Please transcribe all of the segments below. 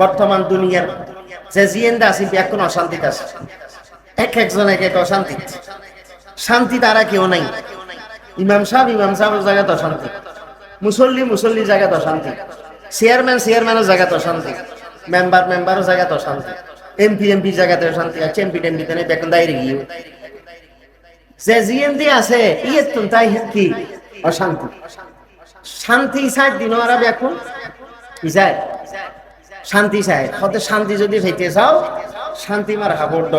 বর্তমান দুনিয়ার যে জিয়েন্দা আছে এখন অশান্তিতে আছে। এক একজন এক এক অশান্তি। শান্তি তারা কেউ নাই। ইমাম সাহেব, ইমাম সাহেবের জায়গাতে অশান্তি। মুসল্লি মুসল্লি জায়গাতে অশান্তি। চেয়ারম্যান চেয়ারম্যানের জায়গাতে অশান্তি। মেম্বার মেম্বারের জায়গাতে অশান্তি। এমপি এমপি জায়গাতে অশান্তি। আছে এমপি টেমপিতে নেই বেতন দায়ের গিয়ে। যে জিএমডি আছে ইয়ে তো তাই কি? অশান্তি। শান্তি চাই দিন কি চাই শান্তি চাই। হতে শান্তি যদি চাইতে চাও, শান্তি মার হাবর দ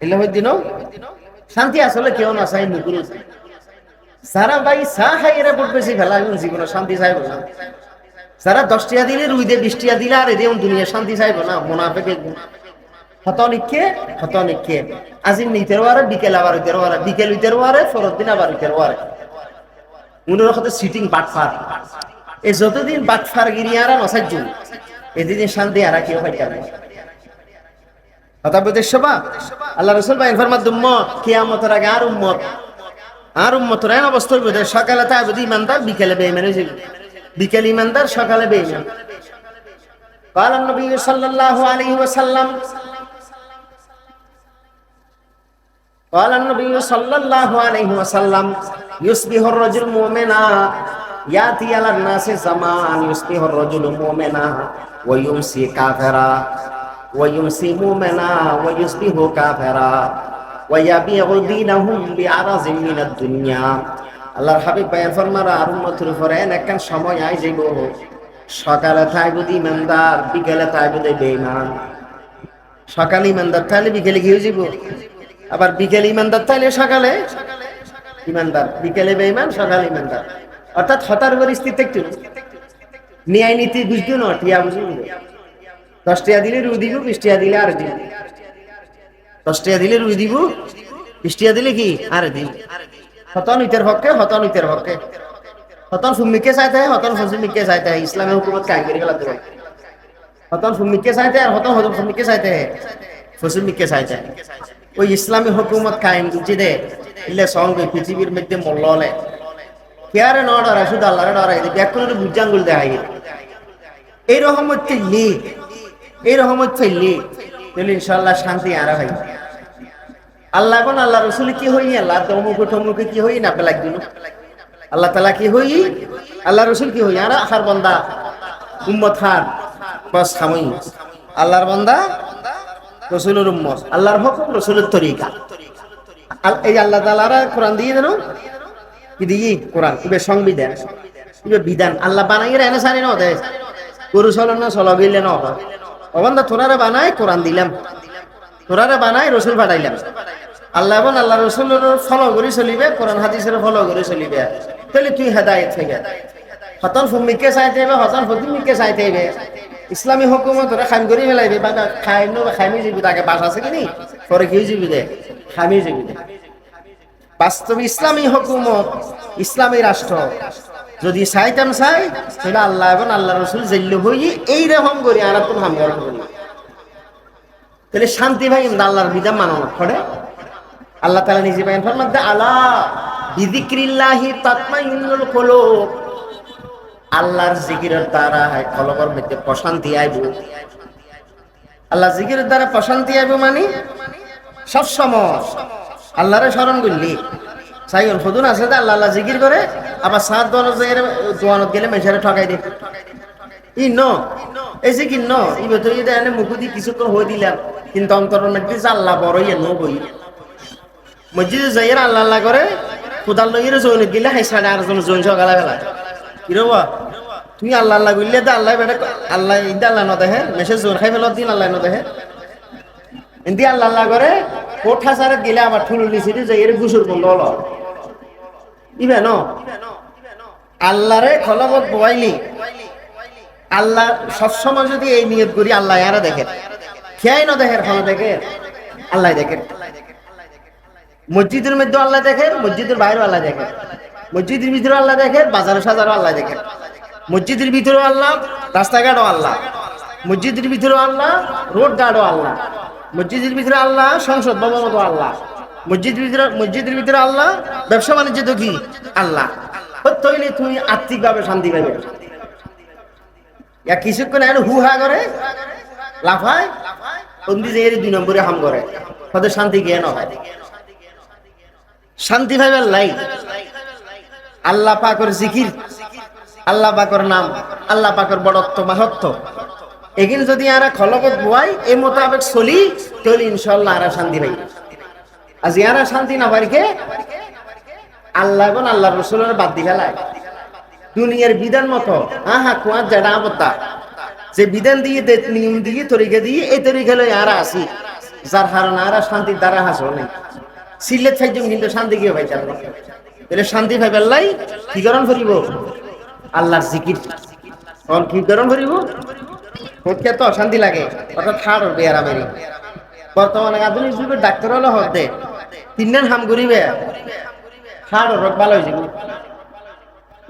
এলে দিন। শান্তি আসলে কেউ না চাই মুকুল সারা ভাই চা খাই এরা বহুত বেশি ফেলা জীবনে শান্তি চাইব না। যারা দশ দিলে রুই দিয়ে বিশ দিলে আর এদের দুনিয়া শান্তি চাইব না মোনাফেকে হতনিকে হতনিকে আজি নিতের ওয়ারে বিকেল আবার হইতের ওয়ারে বিকেল হইতের ওয়ারে ফরত দিন আবার হইতের ওয়ারে উনার কথা সিটিং বাটফার এই যতদিন বাটফার গিরি আর নসাজ্য এদিন শান্তি আর কেউ হয় কেন কথা বুঝতে সবা আল্লাহ রসুল ভাই ইনফরমাদ উম্মত কিয়ামতের আগে আর উম্মত আর উম্মতের এমন অবস্থা হইব যে সকালে তাই বুঝি ইমানদার বিকেলে বেইমানে যাবে বিকেল ইমানদার সকালে বেইমান قال النبي صلى الله عليه وسلم قال النبي صلى الله عليه وسلم يصبح الرجل مؤمنا ইয়াতি আলান নাসি জামান ইউসবিহুর রাজুলু মুমিনা ওয়া ইউমসি কাফেরা ওয়া ইউমসি মুমিনা ওয়া ইউসবিহু কাফেরা ওয়া ইয়াবিউ আল্লাহর হাবিব ভাইয়া ফরমারা আর উম্মতের উপরে একখান সময় আই যাইব সকালে থাকব ইমানদার বিকেলে থাকব বেঈমান সকালে ইমানদার তাহলে বিকেলে গিয়ে যাব আবার বিকেলে ইমানদার তাহলে সকালে ইমানদার বিকেলে বেইমান সকালে ইমানদার অর্থাৎ হতার পরিস্থিতি একটু ন্যায় নীতি বুঝতো না, টিয়া বুঝব দশ টিয়া দিলে রুই দিব, বিশ টিয়া দিলে আর দিব। দশ টিয়া দিলে রুই দিব, বিশ টিয়া দিলে কি? আর দিব। হতন ইতের পক্ষে হতন ইতের পক্ষে হতন ফুমিকে চাইতে হতন ফসুমিকে চাইতে হয় ইসলামী হুকুমত কায়ে করে গেলা দেবে হতন ফুমিকে চাইতে আর হতন হতন ফুমিকে চাইতে ফসুমিকে চাইতে ওই ইসলামী হুকুমত কায়েম দে ইলে সঙ্গ পৃথিবীর মধ্যে মল্ললে কেয়ারে ন ডরায় শুধু আল্লাহরে ডরাই দিবে এক কোনো বুঝাঙ্গুল দেখাই এই রকম হচ্ছে লিগ এই রকম হচ্ছে লিগ তাহলে ইনশাল্লাহ শান্তি আরা ভাই আল্লাহ কোন আল্লাহ রসুল কি হই আল্লাহ তমুকে টমুকে কি হই না পেলাক দিন আল্লাহ তালা কি হই আল্লাহ রসুল কি হই আর আখার বন্দা উম্মত খান বস খামই আল্লাহর বন্দা রসুলের উম্মত আল্লাহর হুকুম রসুলের তরিকা এই আল্লাহ তালারা কোরআন দিয়ে দেন কি দিই কোরআন, ইবে সংবিধান, ইবে বিধান। আল্লাহ বানাই এনে সারি ন দে গরু চল না, চল গেলে ন অবন্ধা তোরারে বানাই, কোরআন দিলাম। তোরারে বানাই, রসুল পাঠাইলাম আল্লাহ এবং আল্লাহ রসুলের ফলো করে চলিবে, কোরআন হাদিসের ফলো করে চলিবে। তাহলে তুই হেদায়ত থেকে। হতন ফুমিকে চাইতে হবে হতন ফতিমিকে চাইতে হবে ইসলামী হুকুমত ওরা খাইম করে ফেলাইবে বা খাইম খাইমি যাবি তাকে বাস আছে কিনি পরে কি যাবি দে খাইমি দে বাস্তব ইসলামী হুকুমত, ইসলামী রাষ্ট্র। যদি চাইতাম চাই তাহলে আল্লাহ এবং আল্লাহ রসুল জেল্লু হই এইরকম করি আর তো হাম করা করি তাহলে শান্তি ভাই আল্লাহর বিধান মানানো পড়ে? আল্লাহ তালা নিজে বাইন ফরমাদ আলা বিদিক্রিল্লাহি তাতমাইনুল কুলুব। আল্লাহর জিকিরের দ্বারা কলবর মধ্যে প্রশান্তি আইব। আল্লাহ জিকিরের দ্বারা প্রশান্তি আইব মানে সব সময়। আল্লাহরে স্মরণ করলি। সাইন ফদুন আছে যে আল্লাহ আল্লাহ জিকির করে, আবার সাত জায়গায় দোয়ানত গেলে মেশারে ঠকাই দে। ই ন এই যে কি ন ই ভেতরে এটা এনে মুখুদি কিছুক্ষণ হয়ে দিলাম, কিন্তু অন্তরের মধ্যে যে আল্লাহ বড় ইয়ে নো বই মসজিদে যাইয়ের আল্লাহ আল্লাহ করে, কোদাল লইয়ের জৈন গিলে হাই সাড়ে আর জন জৈন সকালে বেলা কি রবা তুই আল্লাহ আল্লাহ করলে তো আল্লাহ বেটা আল্লাহ ইদা আল্লাহ ন দেখে মেসেজ জোর খাই ফেলত দিন, আল্লাহ ন দেখে এমনি আল্লাহ করে, কোঠা সারে গেলে আবার ঠুলুলি সিটি যাইয়ের গুসুর বন্ধ হলো। ইবে ন? আল্লাহরে খলবত বয়াইলি। আল্লাহ সবসময় যদি এই নিয়ত করি, আল্লাহ ইয়ারা দেখে। খেয়াই না দেখেন ফলে দেখে। আল্লাহ দেখেন মসজিদের মধ্যে আল্লাহ দেখেন মসজিদের বাইরেও আল্লাহ দেখেন মসজিদের ভিতরে আল্লাহ দেখেন বাজার সাজারও আল্লাহ দেখেন মসজিদের ভিতরেও আল্লাহ, রাস্তাঘাটও আল্লাহ। মসজিদের ভিতরেও আল্লাহ রোড গার্ডও আল্লাহ। মসজিদের ভিতরে আল্লাহ, সংসদ ভবনও আল্লাহ। মসজিদের ভিতরে মসজিদের ভিতরে আল্লাহ, ব্যবসা বাণিজ্য তো কি? আল্লাহ। হইলে তুমি আর্থিকভাবে শান্তি পাবে কিছুক্ষণ এখন হু হা করে, লাফায় বন্দি যে দুই নম্বরে হাম করে। তাদের শান্তি জ্ঞান হয়। শান্তি ভাইবার লাই। আল্লাহ পাকর জিকির, আল্লাহ পাকর নাম, আল্লাহ পাকর বড়ত্ব মাহত্ব এগিন যদি আরা খলকত বুয়াই এই মোতাবেক চলি, তাহলে ইনশাল্লাহ আরা শান্তি পাই। আজ ইয়ারা শান্তি না পারিকে আল্লাহ এবং আল্লাহ রসুলের বাদ দি ফেলায় দুনিয়ার বিধান মতো, আহা কুয়ার জাডা আবতা যে বিধান দিয়ে নিয়ম দিয়ে, তরিকা দিয়ে, এই তরিকা লই আরা আসি। যার হারণ আরা শান্তির দ্বারা হাসো নেই। সিলেট ফাইজম কিন্তু শান্তি কিও পাই চাল তাহলে শান্তি পাই পেলাই কি করণ করিব? আল্লাহর জিকির। কি করণ করিব? হচ্ছে তো অশান্তি লাগে। অর্থাৎ ঠাড় উঠবে আমেরি বর্তমানে আধুনিক যুগের ডাক্তার হলে হতে তিন দিন হাম করিবে ঠাড় রোগ ভালো হয়েছে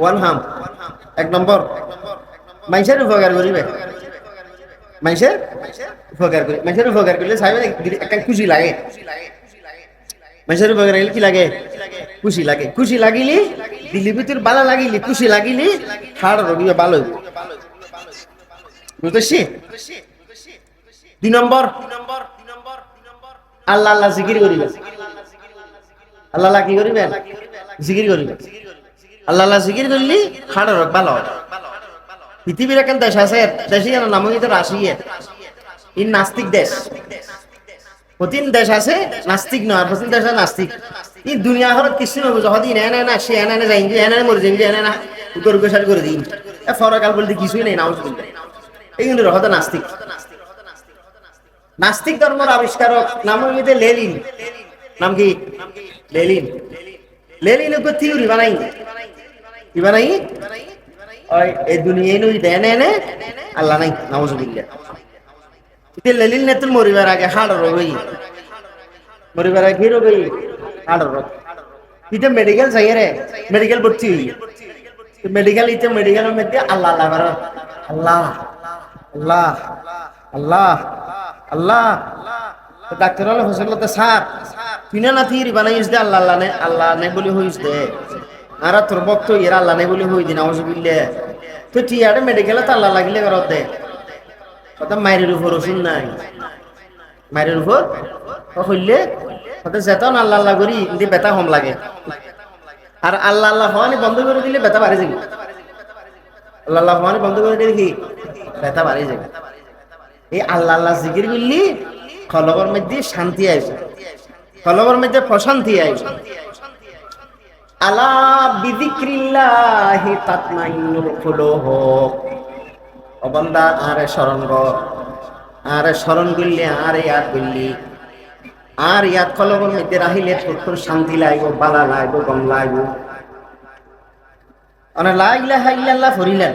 ওয়ান হাম। এক নম্বর। মাইসের উপকার করিবে। মাইসের উপকার করি মাইসের উপকার করলে সাহেব একটা খুশি লাগে। মাইসের উপকার করলে কি লাগে? খুশি লাগে। খুশি লাগিলি, দিলি ভিতর ভালো লাগিলি, খুশি লাগিলি ঠাড় রোগী ভালো হইব। বুঝতেছি দুই নম্বর। আল্লাহ আল্লাহ জিকির আল্লাহ আল্লাহ কি জিকির আল্লাহ আল্লাহ জিকির করলি ভালো। পৃথিবীর এখন দেশ আছে দেশে নাম ই নাস্তিক দেশ। প্রতিন দেশ আছে, নাস্তিক নয় দেশ নাস্তিক। ই দুনিয়া হরত কিছু নবুঝ হদি না না না সে এনে এনে যাই এনে এনে মরে যাই এনে না গরু গোসার করে এ ফরকাল বলতে কিছুই নেই নাউজ বলতে এই রহত নাস্তিক নাস্তিক ধর্মের আবিষ্কারক নাম হইতে লেলিন। নাম কি? লেলিন। লেলিন ওকে থিওরি, বানাই। কি বানাই? এই দুনিয়ায় নই দেন এনে আল্লাহ নাই, নাউজুবিল্লাহ। ইতে লেলিন নে মরিবার আগে হাড় রোগ হই মরিবার আগে হাড় ইতে মেডিকেল চাই মেডিকেল ভর্তি। মেডিকেল ইতে মধ্যে আল্লাহ আল্লাহ আল্লাহ। আল্লাহ আল্লাহ আল্লাহ। ডাক্তার হলে হোসেনতে সার তুই না থিরি বানাইস দে, আল্লাহ আল্লাহ নে আল্লাহ নে হইস দে। আর তোর বক্ত এরা আল্লাহ নে বলি হই দিন আউজুবিল্লে তো টিয়ারে মেডিকেলে তো আল্লাহ লাগিলে করত দে। কথা মায়ের উপর ওষুধ নাই। মায়ের উপর হইলে হতে যেতন আল্লাহ আল্লাহ করি কিন্তু বেতা কম লাগে। আর আল্লাহ আল্লাহ হওয়ানি বন্ধ করে দিলে বেতা বাড়ি যাবে আল্লাহ আল্লাহ হওয়ানি বন্ধ করে দিলে কি? বেতা বাড়ি যাবে। এই আল্লাহ আল্লাহ জিকির করলি, কলবর মধ্যে শান্তি আইবে কলবর মধ্যে প্রশান্তি আইবে আলা বিদিক্রিল্লাহি তাতমাইন্নুল কুলুব। ও বান্দা, আরে কর। আরে করলি, আরে ইয়াদ আর ইয়াদ কলবর মধ্যে রাহিলে তোর শান্তি লাগব, বালা লাগব, গম লাগব। অনে লা ইলাহা ইল্লাল্লাহ ফরিলেন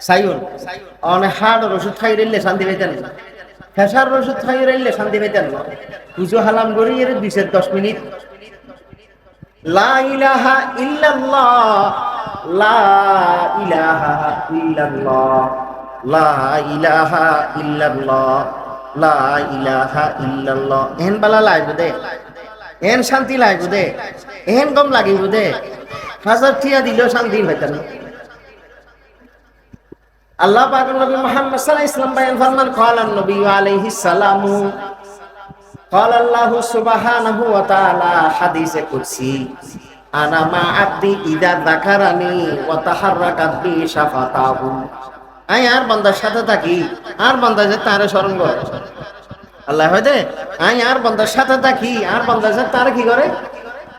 সাইউন অনে হাড় ওষুধ খাই রইলে শান্তি পাইতেন না। ফেসার ওষুধ খাই রইলে শান্তি পাইতেন না। পুজো হালাম এর দশ মিনিট। লা ইলাহা ইল্লাল্লাহ, লা ইলাহা ইল্লাল্লাহ, লা ইলাহা ইল্লাল্লাহ, লা ইলাহা ইল্লাল্লাহ। এহেন বালা লাগবে দে। এহেন শান্তি লাগবে দে। এহেন গম লাগিব দে। হাজার টিয়া দিলেও শান্তি পাইতেন না। আল্লাহ পাক নবী মুহাম্মদ সাল্লাল্লাহু আলাইহি ওয়াসাল্লাম বয়ান ফরমান قال النبي عليه السلام قال الله سبحانه وتعالى حديث قدسي انا مع عبدي اذا ذكرني وتحركت بي شفتاه আই আর বান্দার সাথে থাকি আর বান্দা যে তারে স্মরণ করে আল্লাহ হয় দে আই আর বান্দার সাথে থাকি আর বান্দা যে তারে কি করে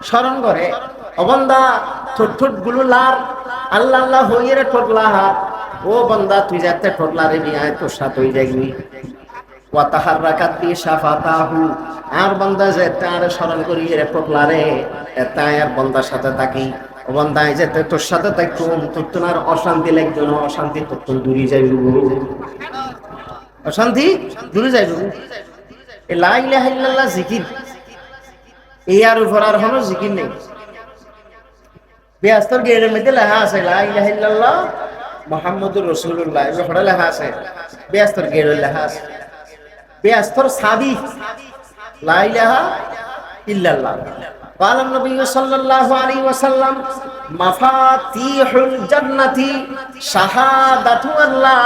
স্মরণ করে অবন্দা ঠোঁট ঠোঁট গুলো লার আল্লাহ আল্লাহ হইয়ে রে ঠোঁট লাহার ও বন্দা, তুই যাতে ঠোঁটলা রে বিয়ায় তোর সাথে হয়ে যাবি ওয়া তাহার রাকাত দিয়ে আর বন্দা যে তার স্মরণ করি রে তাই আর বন্দার সাথে থাকি। বন্দায় যে তোর সাথে থাকুম, তোর তোমার অশান্তি লাগবে না, অশান্তি তোর তো দূরে যাইব অশান্তি দূরে যাইব এ লা ইলাহা জিকির। এই আর উপর আর হলো জিকির নেই। বেয়াস্তর গেটের মধ্যে লেখা আছে, লা ইলাহা মোহাম্মদুর রসুল্লাহ এগুলো ফটো লেখা আছে বেয়াস্তর গেড় লেখা আছে বেয়াস্তর সাবি লা ইলাহা ইল্লাল্লাহ قال النبي صلى الله عليه وسلم মাফাতিহুল জান্নাতি শাহাদাতু আল্লা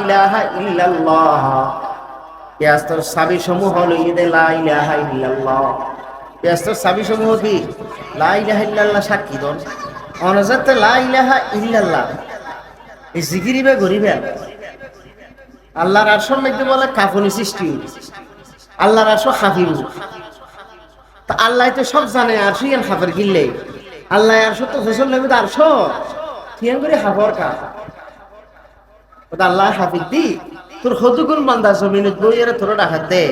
ইলাহা ইল্লাল্লাহ পেঁয়াস্তর সাবি সমূহ হলো ঈদে লা ইলাহা ইল্লাল্লাহ পেঁয়াস্তর সাবি সমূহ কি লা ইলাহা ইল্লাল্লাহ সাক্ষী দন অনজাতে লা ইলাহা ইল্লাল্লাহ এই জিকিরিবে গরিবে আল্লাহর আরশর মধ্যে বলে কাফনি সৃষ্টি আল্লাহর আরশ হাফির তা আল্লাহ তো সব জানে, আর সুইয়ান হাফের গিললে আল্লাহ আর সত্য ফসল নেবে তো আরশ। করে হাফর আল্লাহ হাফিজ দি। তোর হতুকুন বান্দা জমিনত বইয়ের তোর ডাকাত দে।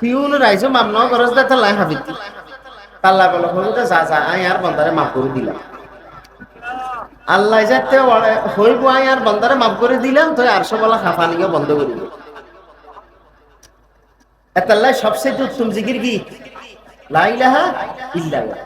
পিউন রাইজো মাপ ন করস দে তাল্লাহ হাফিজ দি। আল্লাহ বলো হবুতে যা যা আই আর বান্দারে মাফ করে দিলাম। আল্লাহ যাতে হইব আই আর বন্দারে মাফ করে দিলাম, তো আরশ বলা হাফানিকে বন্ধ করে দিল। এতাল্লাহ সবচেয়ে উত্তম জিকির কি? লা ইলাহা ইল্লাল্লাহ।